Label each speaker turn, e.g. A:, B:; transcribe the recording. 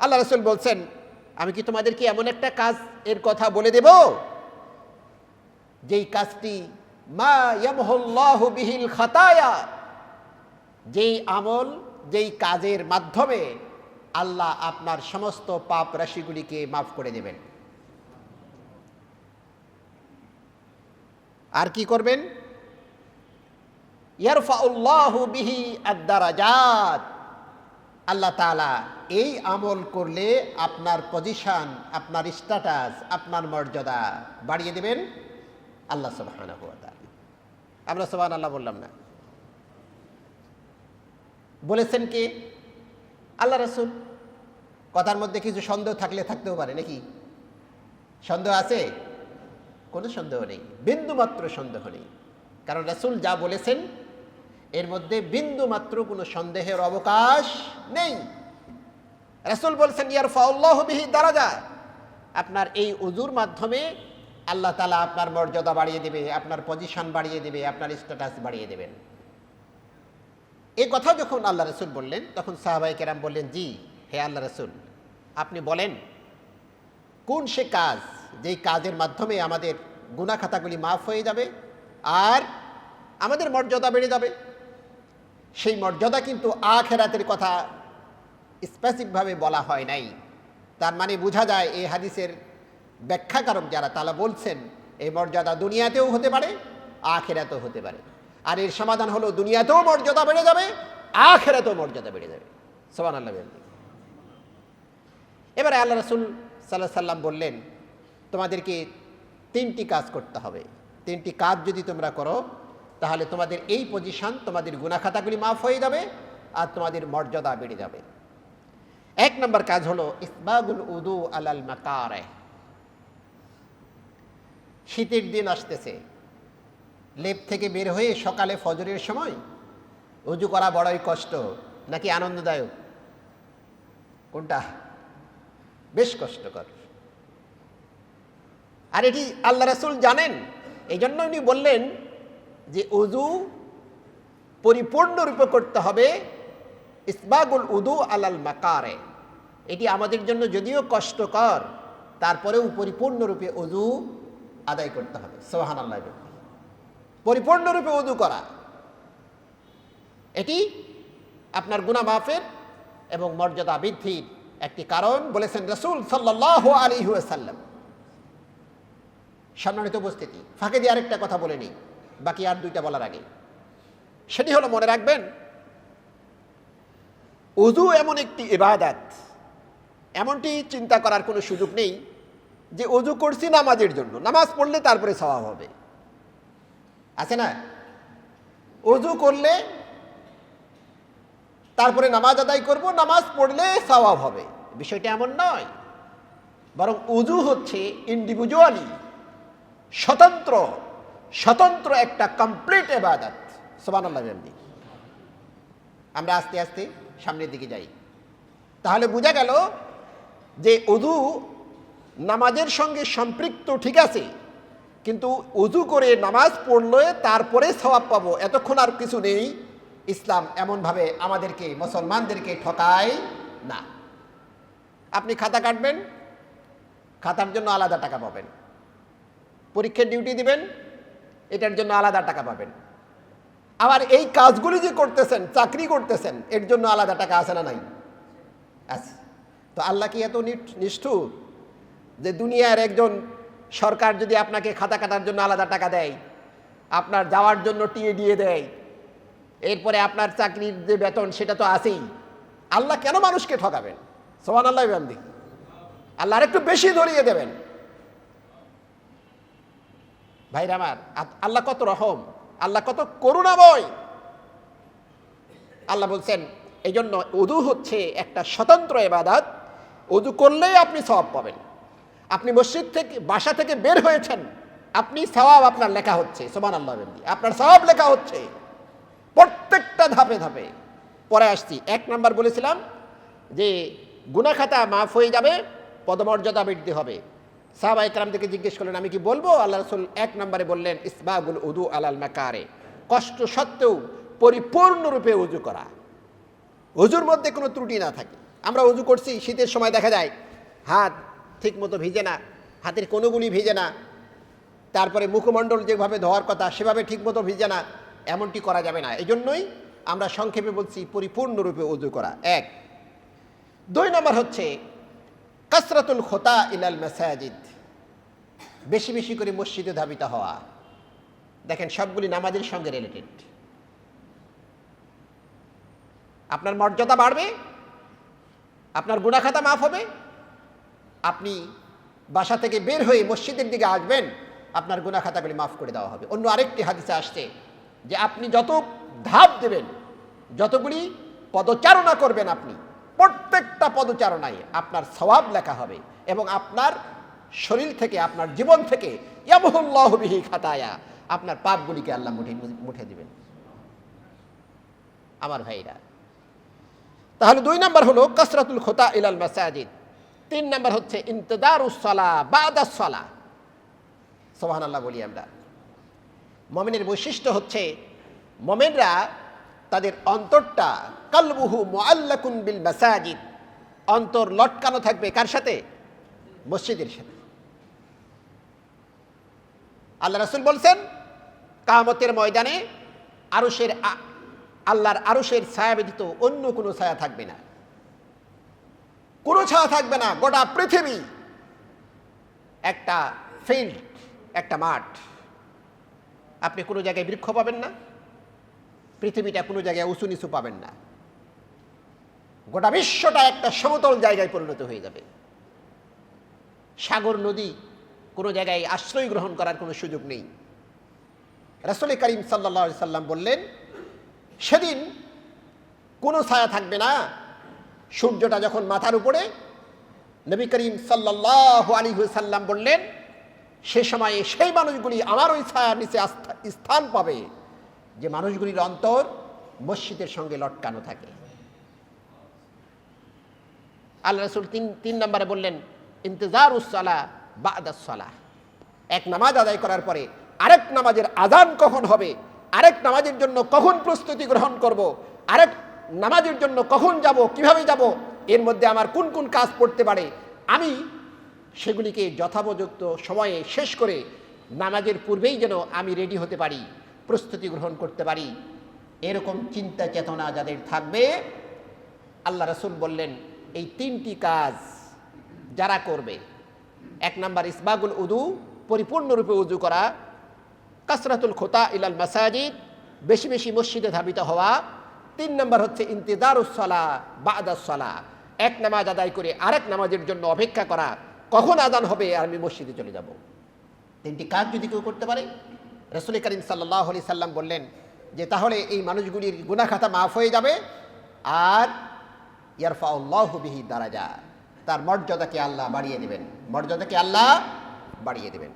A: আল্লাহ রসুল বলছেন, আমি কি তোমাদেরকে এমন একটা কাজ এর কথা বলে দেব? যেই কাজটি বিহিল খাতায়া, যেই আমল, যেই কাজের মাধ্যমে আল্লাহ আপনার সমস্ত পাপ রাশিগুলিকে মাফ করে দেবেন। আর কি করবেন? ইয়ারফাউল্লাহু বিহি আদ-দারাজাত। আল্লাহ তাআলা এই আমল করলে আপনার পজিশন আপনার স্ট্যাটাস আপনার মর্যাদা বাড়িয়ে দেবেন আল্লাহ তাআলা। আমরা সুবহানাল্লাহ বললাম না। বলেছেন কে? আল্লাহ রসুল, কথার মধ্যে কিছু সন্দেহ থাকলে থাকতেও পারে, নাকি? সন্দেহ আছে? কোনো সন্দেহ নেই, বিন্দুমাত্র সন্দেহ নেই। কারণ রাসুল যা বলেছেন এর মধ্যে বিন্দু মাত্র কোনো সন্দেহের অবকাশ নেই। রাসুল বলছেন ইয়ার ফাউল্লাহ দ্বারা যায় আপনার এই উজুর মাধ্যমে আল্লাহ তালা আপনার মর্যাদা বাড়িয়ে দেবে, আপনার পজিশন বাড়িয়ে দেবে, আপনার স্ট্যাটাস বাড়িয়ে দেবেন। এই কথা যখন আল্লাহ রসুল বললেন, তখন সাহাবাই কেরাম বললেন, জি, হে আল্লাহ রসুল, আপনি বলেন, কোন সে কাজ যেই কাজের মাধ্যমে আমাদের গুনা খাতাগুলি মাফ হয়ে যাবে আর আমাদের মর্যাদা বেড়ে যাবে? সেই মর্যাদা কিন্তু আখেরাতের কথা স্পেসিফিকভাবে বলা হয় নাই। তার মানে বোঝা যায় এই হাদিসের ব্যাখ্যাকারক যারা, তারা বলছেন এই মর্যাদা দুনিয়াতেও হতে পারে, আখেরাতেও হতে পারে। আর এর সমাধান হলো, দুনিয়াতেও মর্যাদা বেড়ে যাবে, আখেরাতেও মর্যাদা বেড়ে যাবে। সোমান আল্লাহ এবারে আল্লাহ রসুল সাল্লাহ সাল্লাম বললেন, তোমাদেরকে তিনটি কাজ করতে হবে। তিনটি কাজ যদি তোমরা করো তাহলে তোমাদের এই পজিশন তোমাদের গুণাখাতাগুলি মাফ হয়ে যাবে আর তোমাদের মর্যাদা বেড়ে যাবে। এক নম্বর কাজ হলো, ইসবাগুল উদু আলাল মাকারে। শীতের দিন আসতেছে। লেপ থেকে বের হয়ে সকালে ফজরের সময় উজু করা বড়ই কষ্ট, নাকি আনন্দদায়ক? কোনটা? বেশ কষ্টকর। আর এটি আল্লাহ রাসুল জানেন এই জন্য উনি বললেন যে উজু পরিপূর্ণরূপে করতে হবে, ইসবাগুল উদু আলাল মাকারে। এটি আমাদের জন্য যদিও কষ্টকর, তারপরেও পরিপূর্ণরূপে উজু আদায় করতে হবে। সোহান আল্লাহ পরিপূর্ণরূপে উদু করা, এটি আপনার গুণা মাফের এবং মর্যাদা বৃদ্ধির একটি কারণ বলেছেন রসুল সাল্লাহ আলী সাল্লাম সম্মানিত উপস্থিতি, ফাঁকে দিয়ে আরেকটা কথা বলে নিই। বাকি আর দুইটা বলার আগে। সেটি হলো মনে রাখবেন উজু এমন একটি ইবাদাত, এমনটি চিন্তা করার কোনো সুযোগ নেই যে অজু করছি নামাজের জন্য। নামাজ পড়লে তারপরে স্বভাব হবে। আছে না? অজু করলে তারপরে নামাজ আদায় করব, নামাজ পড়লে স্বভাব হবে। বিষয়টা এমন নয়। বরং উজু হচ্ছে ইন্ডিভিজুয়ালি স্বতন্ত্র স্বতন্ত্র একটা কমপ্লিট এবাদত সোবান আমরা আস্তে আস্তে সামনের দিকে যাই। তাহলে বোঝা গেল যে উজু নামাজের সঙ্গে সম্পৃক্ত ঠিক আছে, কিন্তু উজু করে নামাজ পড়লে তারপরে স্বভাব পাবো। এতক্ষণ আর কিছু নেই। ইসলাম এমনভাবে আমাদেরকে, মুসলমানদেরকে ঠকায় না। আপনি খাতা কাটবেন, খাতার জন্য আলাদা টাকা পাবেন। পরীক্ষার ডিউটি দিবেন এটার জন্য আলাদা টাকা পাবেন। আবার এই কাজগুলি যে করতেছেন, চাকরি করতেছেন, এর জন্য আলাদা টাকা আছে না নাই? আছে তো আল্লাহ কি এত নিষ্ঠুর যে দুনিয়ার একজন সরকার যদি আপনাকে খাতা কাটার জন্য আলাদা টাকা দেয়, আপনার যাওয়ার জন্য টিয়ে দিয়ে দেয়, এরপরে আপনার চাকরির যে বেতন সেটা তো আছেই। আল্লাহ কেন মানুষকে ঠকাবেন? সোহান আল্লাহ বান্দি আল্লাহ একটু বেশি ধরিয়ে দেবেন। ভাইরা আমার আল্লাহ কত রহম, আল্লাহ কত করুণাময়। আল্লাহ বলছেন এই জন্য উদু হচ্ছে একটা স্বতন্ত্র এবাদাত উদু করলেই আপনি সবাব পাবেন। আপনি মসজিদ থেকে, বাসা থেকে বের হয়েছেন, আপনি সবাব আপনার লেখা হচ্ছে। সোমান আল্লাহ আপনার সবাব লেখা হচ্ছে। প্রত্যেকটা ধাপে ধাপে। পরে আসছি, এক নাম্বার বলেছিলাম যে গুনাখাতা মাফ হয়ে যাবে, পদমর্যাদা বৃদ্ধি হবে। সাহাবা ইকরামদেরকে জিজ্ঞেস করলেন, আমি কি বলব? আল্লাহ রসুল এক নম্বরে বললেন, ইসবাগুল উদু আলাল মাকারে। কষ্ট সত্ত্বেও পরিপূর্ণরূপে উজু করা। উজুর মধ্যে কোনো ত্রুটি না থাকে। আমরা উজু করছি, শীতের সময় দেখা যায়, হাত ঠিক মতো ভিজে না, হাতের কোনোগুলি ভিজে না, তারপরে মুখমণ্ডল যেভাবে ধোয়ার কথা, সেভাবে ঠিকমতো ভিজে না, এমনটি করা যাবে না। এই জন্যই আমরা সংক্ষেপে বলছি, পরিপূর্ণরূপে উজু করা। এক। দুই নম্বর হচ্ছে কাসরাতুল খোতা ইলাল মেসাজিদ। বেশি বেশি করে মসজিদে ধাবিত হওয়া। দেখেন, সবগুলি নামাজের সঙ্গে রিলেটেড আপনার মর্যাদা বাড়বে, আপনার গুণাখাতা মাফ হবে, আপনি বাসা থেকে বের হয়ে মসজিদের দিকে আসবেন, আপনার গুণাখাতাগুলি মাফ করে দেওয়া হবে। অন্য আরেকটি হাদিসে আসছে যে আপনি যত ধাপ দেবেন, যতগুলি পদচারণা করবেন আপনি প্রত্যেকটা পদচারণায় আপনার সওয়াব লেখা হবে এবং আপনার শরীর থেকে, আপনার জীবন থেকে ইয়ামহুল্লাহ বিহি খাতায়া আপনার পাপগুলিকে আল্লাহ মুঠে মুঠে দিবেন। আমার ভাইরা, তাহলে দুই নাম্বার হলো কসরাতুল খোতা ইলাল মাসাজিদ। তিন নাম্বার হচ্ছে ইন্তদারুসলা বাদাসলা সোহান আল্লাহ বলি আমরা। মমিনের বৈশিষ্ট্য হচ্ছে মমেনরা তাদের অন্তরটা কালবুহু মোয়াল্লাকুন বিল মাসাজিদ। অন্তর লটকানো থাকবে। কার সাথে? মসজিদের সাথে। আল্লাহ রাসুল বলছেন কামতের ময়দানে আরুষের আল্লাহর আরুষের ছায়া ব্যতীত অন্য কোনো ছায়া থাকবে না। কোনো ছায়া থাকবে না, গোটা পৃথিবী। একটা ফিল্ড একটা মাঠ। আপনি কোনো জায়গায় বৃক্ষ পাবেন না, পৃথিবীটা কোনো জায়গায় উঁচু নিচু পাবেন না। গোটা বিশ্বটা একটা সমতল জায়গায় পরিণত হয়ে যাবে। সাগর, নদী কোনো জায়গায় আশ্রয় গ্রহণ করার কোনো সুযোগ নেই। রাসুল করিম সাল্লা সাল্লাম বললেন, সেদিন কোনো ছায়া থাকবে না। সূর্যটা যখন মাথার উপরে, নবী করিম সাল্লাহ আলী সাল্লাম বললেন, সে সময়ে সেই মানুষগুলি আমার ওই ছায়ার নিচে স্থান পাবে, যে মানুষগুলির অন্তর মসজিদের সঙ্গে লটকানো থাকে। আল্লাহ রসুল তিন তিন নম্বরে বললেন ইন্তজার উসলা বাদাসলা এক নামাজ আদায় করার পরে আরেক নামাজের আজান কখন হবে? আরেক নামাজের জন্য কখন প্রস্তুতি গ্রহণ করব? আরেক নামাজের জন্য কখন যাব? কীভাবে যাব? এর মধ্যে আমার কোন কোন কাজ পড়তে পারে? আমি সেগুলিকে যথাপযুক্ত সময়ে শেষ করে নামাজের পূর্বেই যেন আমি রেডি হতে পারি, প্রস্তুতি গ্রহণ করতে পারি। এরকম চিন্তা চেতনা যাদের থাকবে, আল্লাহ রসুল বললেন এই তিনটি কাজ যারা করবে, এক নাম্বার ইসবাগুল উদু, পরিপূর্ণরূপে উজু করা, কাসরাতুল খোতা ইলাল মাসাজিদ, বেশি বেশি মসজিদে ধাবিত হওয়া, তিন নম্বর হচ্ছে ইন্তেদারুসলা বাদাসলা এক নামাজ আদায় করে আরেক নামাজের জন্য অপেক্ষা করা, কখন আদান হবে আর আমি মসজিদে চলে যাব। তিনটি কাজ যদি কেউ করতে পারে, রসুল করিম সাল্লাহ আলি সাল্লাম বললেন যে তাহলে এই মানুষগুলির গুনাখাতা মাফ হয়ে যাবে, আর ইয়ারফাউল্লাহ বিহি দারাজা। তার মর্যাদাকে আল্লাহ বাড়িয়ে দেবেন। মর্যাদাকে আল্লাহ বাড়িয়ে দেবেন।